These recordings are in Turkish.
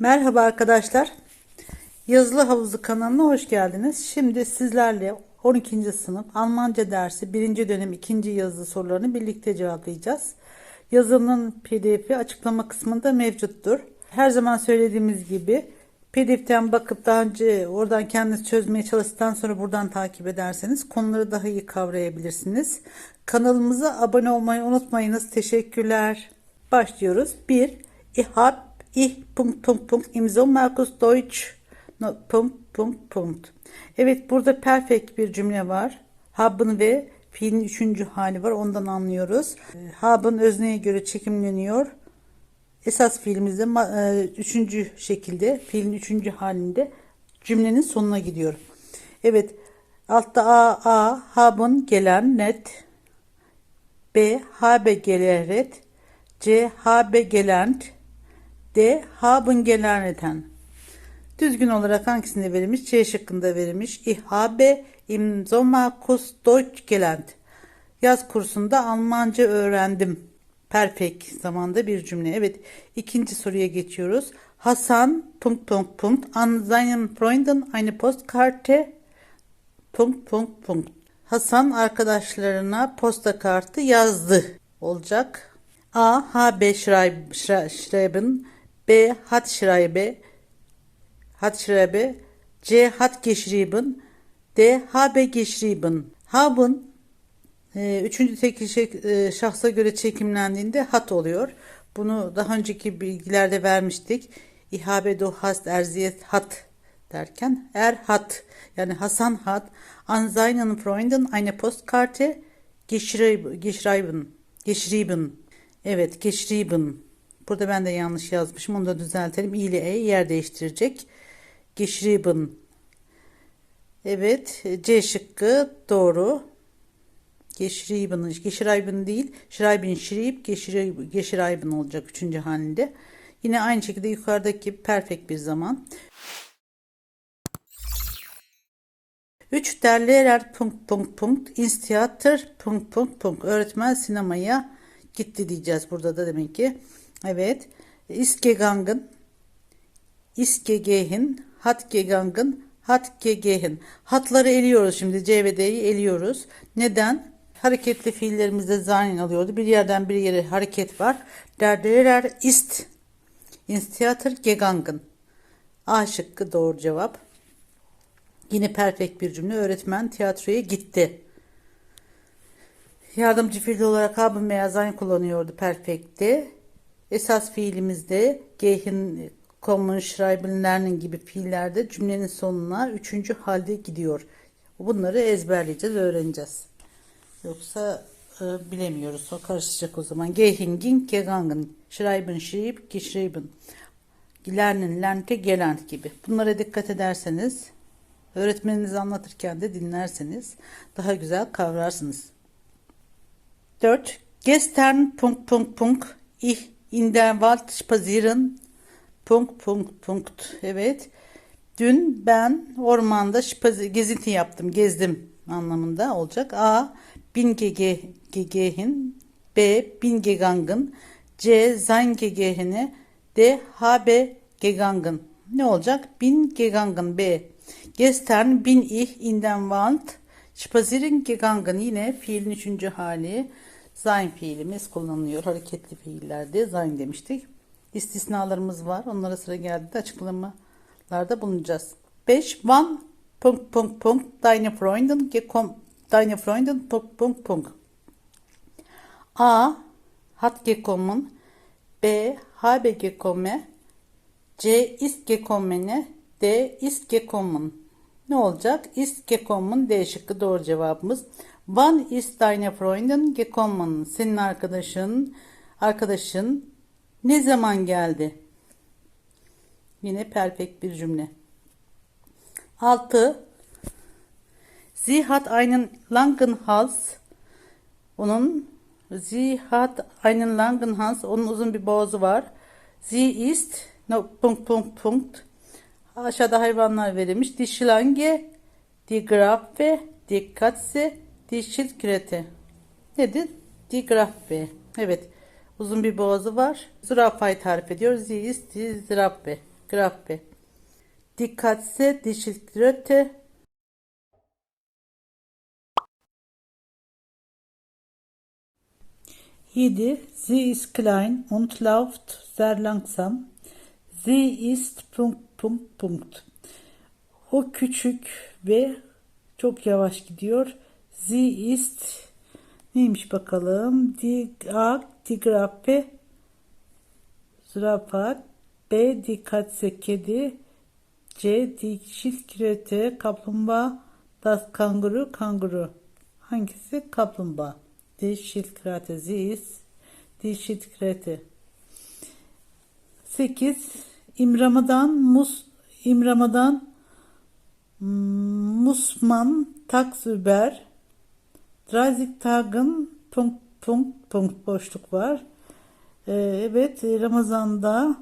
Merhaba arkadaşlar. Yazılı Havuzu kanalına hoş geldiniz. Şimdi sizlerle 12. sınıf Almanca dersi 1. dönem 2. yazılı sorularını birlikte cevaplayacağız. Yazının pdf'i açıklama kısmında mevcuttur. Her zaman söylediğimiz gibi pdf'ten bakıp daha önce oradan kendiniz çözmeye çalıştıktan sonra buradan takip ederseniz konuları daha iyi kavrayabilirsiniz. Kanalımıza abone olmayı unutmayınız. Teşekkürler. Başlıyoruz. 1. Ich hab Ich Punkt Punkt Punkt im Sommerkurs Deutsch Punkt Punkt Punkt. Evet burada perfect bir cümle var. Hab'ın ve fiilin üçüncü hali var. Ondan anlıyoruz. E, Hab'ın özneye göre çekimleniyor. Esas fiilimizde e, üçüncü şekilde fiilin üçüncü halinde cümlenin sonuna gidiyor. Evet. Altta A, A, Hab'ın gelen net. B, habe geleret. C, habe gelernt. D. Haben gelerneten. Düzgün olarak hangisinde verilmiş? C şıkkında verilmiş. Ich habe im Sommerkurs Deutsch gelernt. Yaz kursunda Almanca öğrendim. Perfect zamanda bir cümle. Evet. ikinci soruya geçiyoruz. Hasan punkt punkt punkt an seinen Freunden eine Postkarte punkt punkt punkt. Hasan arkadaşlarına posta kartı yazdı. Olacak. A. Habe schreib, schreiben B. Hat schreibe Hat schreibe C. Hat geschrieben D. Habe geschrieben Haben e, üçüncü tekil e, şahsa göre çekimlendiğinde hat oluyor. Bunu daha önceki bilgilerde vermiştik. İhabe du hast erziyet hat derken er hat yani Hasan hat an seinen Freunden eine Postkarte geschrieben geschrieben evet geschrieben Burada ben de yanlış yazmışım. Onu da düzeltelim. İ ile E yer değiştirecek. Geschrieben. Evet. C şıkkı doğru. Geschrieben. Geschrieben değil. Schreiben, schrieb, geschrieben olacak üçüncü halinde. Yine aynı şekilde yukarıdaki perfect bir zaman. 3 der Lehrer punkt punkt punkt ins Theater punkt punkt punkt öğretmen sinemaya gitti diyeceğiz burada da demek ki. Evet. Ist gegangen. Ist gegehen. Hat gegangen. Hat gegehen. Hatları eliyoruz şimdi. C ve D'yi eliyoruz. Neden? Hareketli fiillerimizde zayn alıyordu. Bir yerden bir yere hareket var. Der Lehrer ist ins Theater gegangen. A şıkkı doğru cevap. Yine perfect bir cümle. Öğretmen tiyatroya gitti. Yardımcı fiil olarak veya sein kullanıyordu perfect'te. Esas fiilimizde gehen, kommen, schreiben, lernen gibi fiillerde cümlenin sonuna üçüncü halde gidiyor. Bunları ezberleyeceğiz, öğreneceğiz. Yoksa e, bilemiyoruz. O karışacak o zaman. Gehen, ging, gegangen, schreiben, schrieb, geschrieben. Lernen, lernte, gelernt gibi. Bunlara dikkat ederseniz, öğretmeniniz anlatırken de dinlerseniz daha güzel kavrarsınız. 4. Gestern, Punkt, Punkt, Punkt, ich In der Wald spazieren. Punkt, Punkt, Punkt. Evet. Dün ben ormanda gezinti yaptım, gezdim anlamında olacak. A. Bin gege, gegehin. B. Bin gegangen. C. Sein gegehene. D. Habe gegangen. Ne olacak? Bin gegangen. B. Gestern bin ich in den Wald spazieren gegangen. Yine fiilin üçüncü hali. Sein fiilimiz kullanılıyor. Hareketli fiillerde sein demiştik. İstisnalarımız var. Onlara sıra geldiğinde açıklamalarda bulunacağız. 5. Wann Punkt Punkt Punkt Deine Freundin gekom Deine Freundin Punkt Punkt Punkt A. Hat gekommen B. Habe gekommen C. Ist gekommene D. Ist gekommen ne olacak? Ist gekommen D şıkkı doğru cevabımız. Wann ist deine Freundin gekommen? Senin arkadaşın, arkadaşın ne zaman geldi? Yine perfect bir cümle. 6. Sie hat einen langen Hals. Onun Sie hat einen langen Hals. Onun uzun bir boğazı var. Sie ist no, punkt punkt punkt. Aşağıda hayvanlar verilmiş. Die Schlange, die Graffe, die Katze, Die Schildkröte. Nedir? Die Graffe. Evet. Uzun bir boğazı var. Zürafayı tarif ediyor. Die Zürafe. Grappe. Dikkatse Dischildkröte. Yedi. Sie ist klein und läuft sehr langsam. Sie ist Punkt, Punkt, Punkt. O küçük ve çok yavaş gidiyor. Sie ist neymiş bakalım? Die A, die Grappe zürafa B. Dikkatse kedi C. Dikşil kirete kaplumbağa Das kanguru kanguru hangisi kaplumbağa Dişil kirete zis Dişil kirete 8 İmramadan mus İmramadan Musman taksüber Drazik tagın punkt punkt punkt boşluk var. Ee, evet Ramazan'da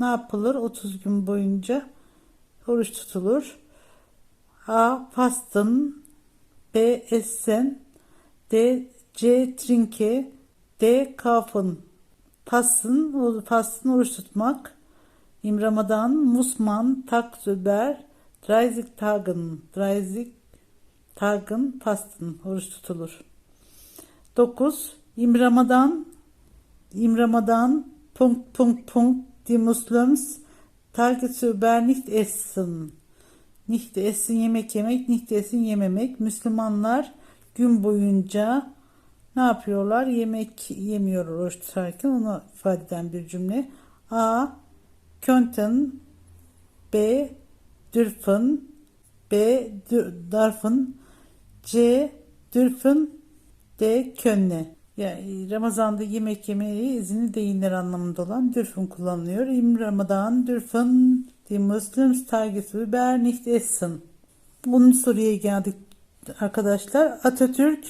ne yapılır? 30 gün boyunca oruç tutulur. A. Fasten B. Essen D. C. Trinke D. Kaufen Fasten, fasten oruç tutmak. Im Ramadan, Musman, Tag Züber, 30 Tagen, 30 Tagen Fasten, oruç tutulur. 9. Im Ramadan, Im Ramadan, Punkt, Punkt, Punkt, die Muslims, Tage Züber nicht essen. Nicht essen yemek yemek, nicht essen yememek. Müslümanlar gün boyunca ne yapıyorlar? Yemek yemiyor oruç tutarken onu ifade eden bir cümle. A. Könnten B. Dürfen B. Darfen C. Dürfen D. Könne yani Ramazan'da yemek yemeyi izni değiller anlamında olan dürfen kullanılıyor. Im Ramadan dürfen die Muslims Tages über nicht essen. Bunun soruya geldik arkadaşlar. Atatürk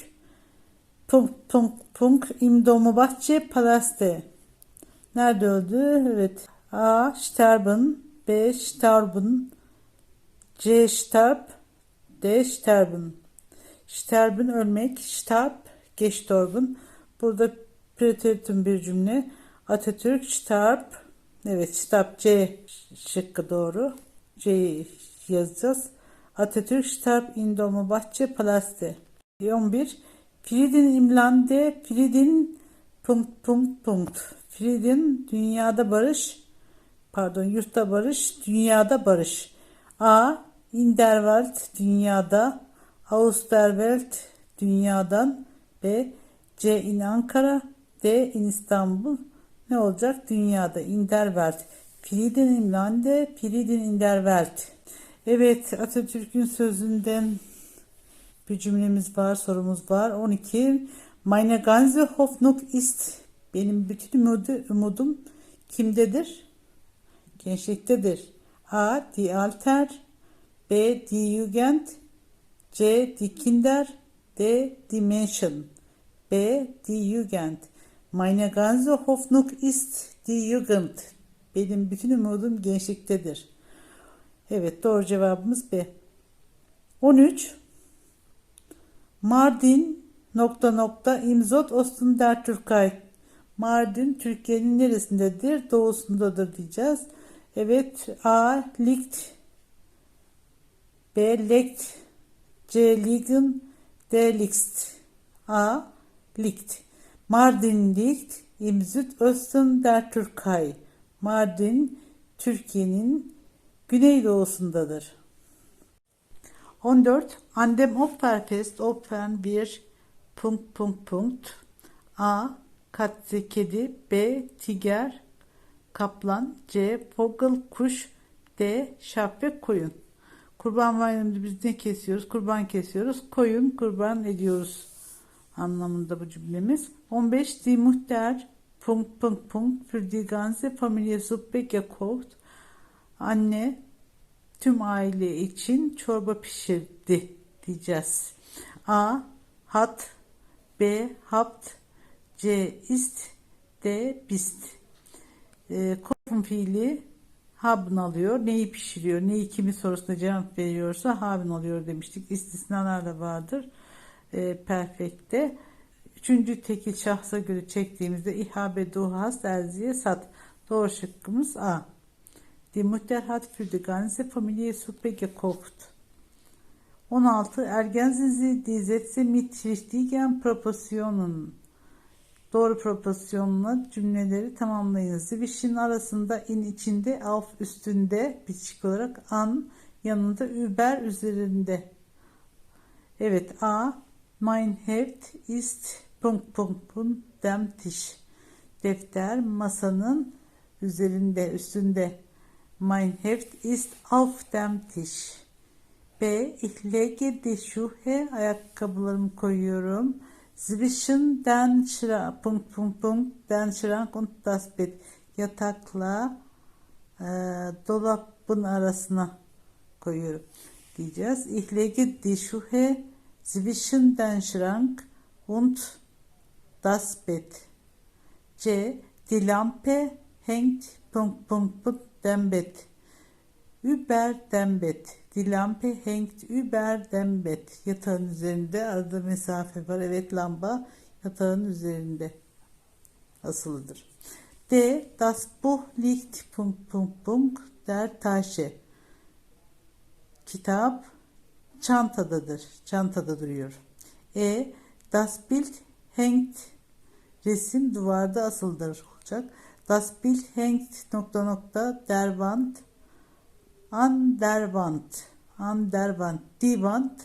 Punkt, Punkt, Punkt im Dolmabahçe Palaste. Nerede öldü? Evet. A. Sterben B. Starben C. Starb D. Sterben Sterben ölmek. Starb Gestorben. Burada preteritum bir cümle. Atatürk Starb Evet Starb C şıkkı doğru. C yazacağız. Atatürk Starb in Dolmabahçe Palaste. 11. Frieden im Lande, Frieden punkt punkt punkt. Frieden dünyada barış, pardon yurtta barış, dünyada barış. A. In der Welt dünyada, Aus der Welt dünyadan. B. C. In Ankara, D. In İstanbul. Ne olacak? Dünyada. In der Welt. Frieden im Lande, Frieden in der Welt. Evet Atatürk'ün sözünden bir cümlemiz var, sorumuz var. 12. Meine ganze Hoffnung ist. Benim bütün umudu, umudum kimdedir? Gençliktedir. A. Die Alter B. Die Jugend C. Die Kinder D. Die Menschen B. Die Jugend Meine ganze Hoffnung ist die Jugend. Benim bütün umudum gençliktedir. Evet doğru cevabımız B. 13. Mardin nokta nokta imzot Osten der Türkay. Mardin Türkiye'nin neresindedir? Doğusundadır diyeceğiz. Evet A. Liegt B. Legt C. Liegen D. Liegt A. Liegt Mardin liegt im Südosten der Türkei. Mardin Türkiye'nin güneydoğusundadır. 14. Andem Opferfest Opfern bir punkt punkt punkt A. Katze kedi B. Tiger Kaplan C. Vogel kuş D. Şapre koyun. Kurban bayramında biz ne kesiyoruz? Kurban kesiyoruz. Koyun kurban ediyoruz anlamında bu cümlemiz. 15. Die Mutter punkt punkt punkt für die ganze Familie Suppe gekocht. Anne tüm aile için çorba pişirdi diyeceğiz. A. Hat B. Habt C. Ist D. Bist e, Kofen fiili haben alıyor. Neyi pişiriyor? Neyi kimi sorusuna cevap veriyorsa haben alıyor demiştik. İstisnalar da vardır. E, perfekte. Üçüncü tekil şahsa göre çektiğimizde İhabe duhas elziye sat. Doğru şıkkımız A. Die Mutter hat für die ganze Familie Suppe gekocht. 16. Ergänzen Sie die Sätze mit richtigen. Doğru proporsiyonla cümleleri tamamlayınız. Zwischen arasında in içinde, auf üstünde bitişik olarak an yanında über üzerinde. Evet A. Mein Heft ist Punkt Punkt Punkt dem Tisch. Defter masanın üzerinde, üstünde. Mein Heft ist auf dem Tisch. B. Ich lege die Schuhe, ayakkabılarımı koyuyorum. Zwischen den Schrank, Punkt, Punkt, Punkt, den Schrank und das Bett. Yatakla e, dolabın arasına koyuyorum diyeceğiz. Ich lege die Schuhe zwischen den Schrank und das Bett. C. Die Lampe hängt Punkt, Punkt, Punkt, dem Bett. Über dem Bett. Die Lampe hängt über dem Bett. Yatağın üzerinde arada mesafe var. Evet lamba yatağın üzerinde asılıdır. D. Das Buch liegt Punkt, Punkt, Punkt, der Tasche. Kitap çantadadır. Çantada duruyor. E. Das Bild hängt resim duvarda asıldır olacak. Das Bild hängt nokta nokta der Wand an der Wand.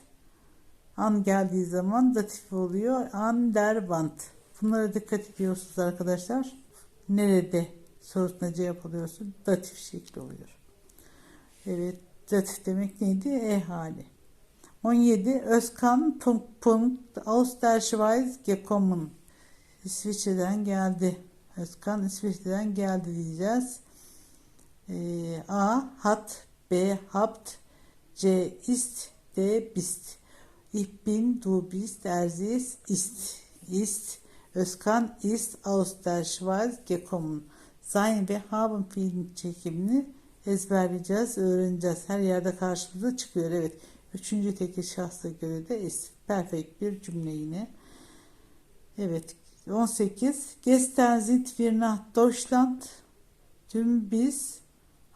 An geldiği zaman datif oluyor. An der Wand. Bunlara dikkat ediyorsunuz arkadaşlar. Nerede sorusuna cevap alıyorsun. Datif şekli oluyor. Evet. Datif demek neydi? E hali. 17. Özkan Punkt Punkt aus der Schweiz gekommen. İsviçre'den geldi. Özkan İsviçre'den geldi diyeceğiz. Ee, A. Hat B. Habt C. Ist D. Bist Ich bin, du bist, er ist, ist, ist. Özkan ist aus der Schweiz gekommen. Sein ve haben fiil çekimini ezberleyeceğiz, öğreneceğiz. Her yerde karşımıza çıkıyor. Evet. Üçüncü tekil şahsa göre de ist. Perfect bir cümle yine. Evet. 18. Gestern sind wir nach Deutschland. Dün biz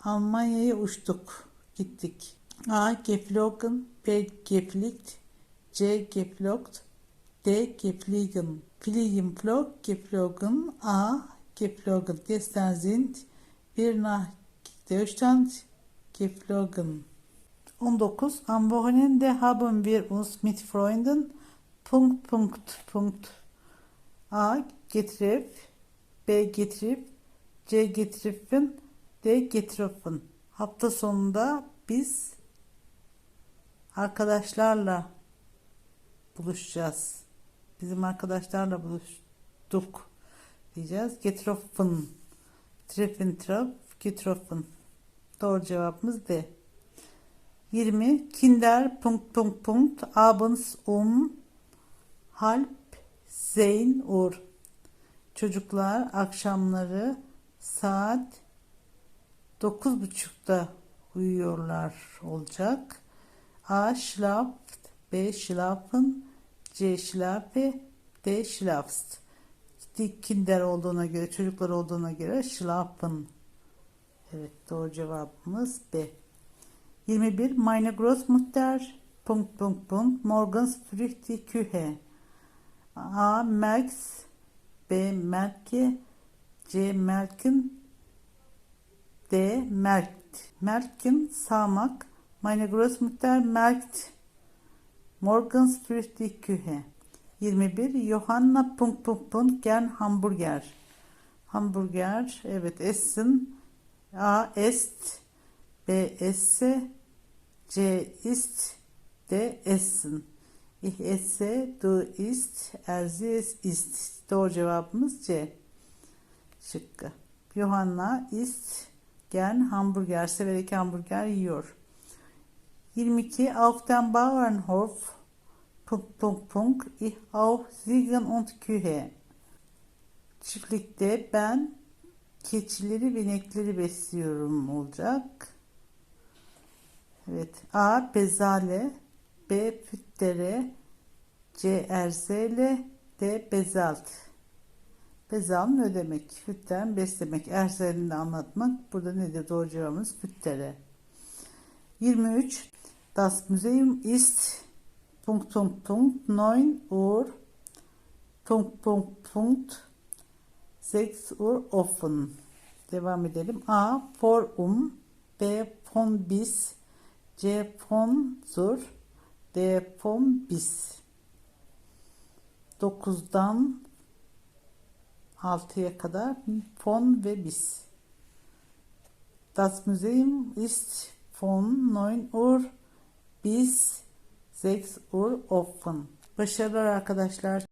Almanya'ya uçtuk. Gittik. A. Geflogen. B. Gefliegt. C. Geflogt. D. Gefliegen. Fliegen, flog, geflogen. A. Geflogen. Gestern sind wir nach Deutschland geflogen. 19. Am Wochenende haben wir uns mit Freunden Punkt, Punkt, Punkt. A. Getirip B. Getirip C. Getiripin D. Getiripin. Hafta sonunda biz arkadaşlarla buluşacağız. Bizim arkadaşlarla buluştuk diyeceğiz. Getroffen. Treffen, traf, getroffen. Doğru cevabımız D. 20. Kinder, Punkt, Punkt, Punkt, abends um halb zehn Uhr. Çocuklar akşamları saat 9.30'da uyuyorlar olacak. A. Schlaft B. Schlafen C. Schlafe D. Schlafst Kinder olduğuna göre, çocuklar olduğuna göre Schlafen. Evet doğru cevabımız B. 21. Meine Großmutter Punkt, Punkt, Punkt, morgens früh die Küche. A. Max B. Merke C. Merken D. Merkt. Merken sağmak. Meine Großmutter merkt morgens früh die Küche. 21. Johanna Punkt, Punkt, Punkt, gern Hamburger. Hamburger. Evet essen. A. Est. B. Esse. C. Ist. D. Essen. Ich esse, du isst, er sie ist. Doğru cevabımız C. Şıkkı. Johanna ist gern hamburger, severek hamburger yiyor. 22. Auf dem Bauernhof Punkt, Punkt, Punkt, ich auch Ziegen und Kühe. Çiftlikte ben keçileri ve inekleri besliyorum olacak. Evet. A. Bezale B. Füttere C. Erzele D. Bezalt Bezalın ödemek, fütten beslemek, erzlerini anlatmak. Burada nedir doğru cevabımız füttere. 23. Das Museum ist Punkt, Punkt, Punkt, 9 Uhr, Punkt, Punkt, Punkt, 6 Uhr offen. Devam edelim. A. For um, B. Von bis, C. Von zur, D. Von bis. 9'dan 6'ya kadar von ve bis. Das Museum ist von 9 Uhr bis 6 Uhr offen. Başarılar arkadaşlar.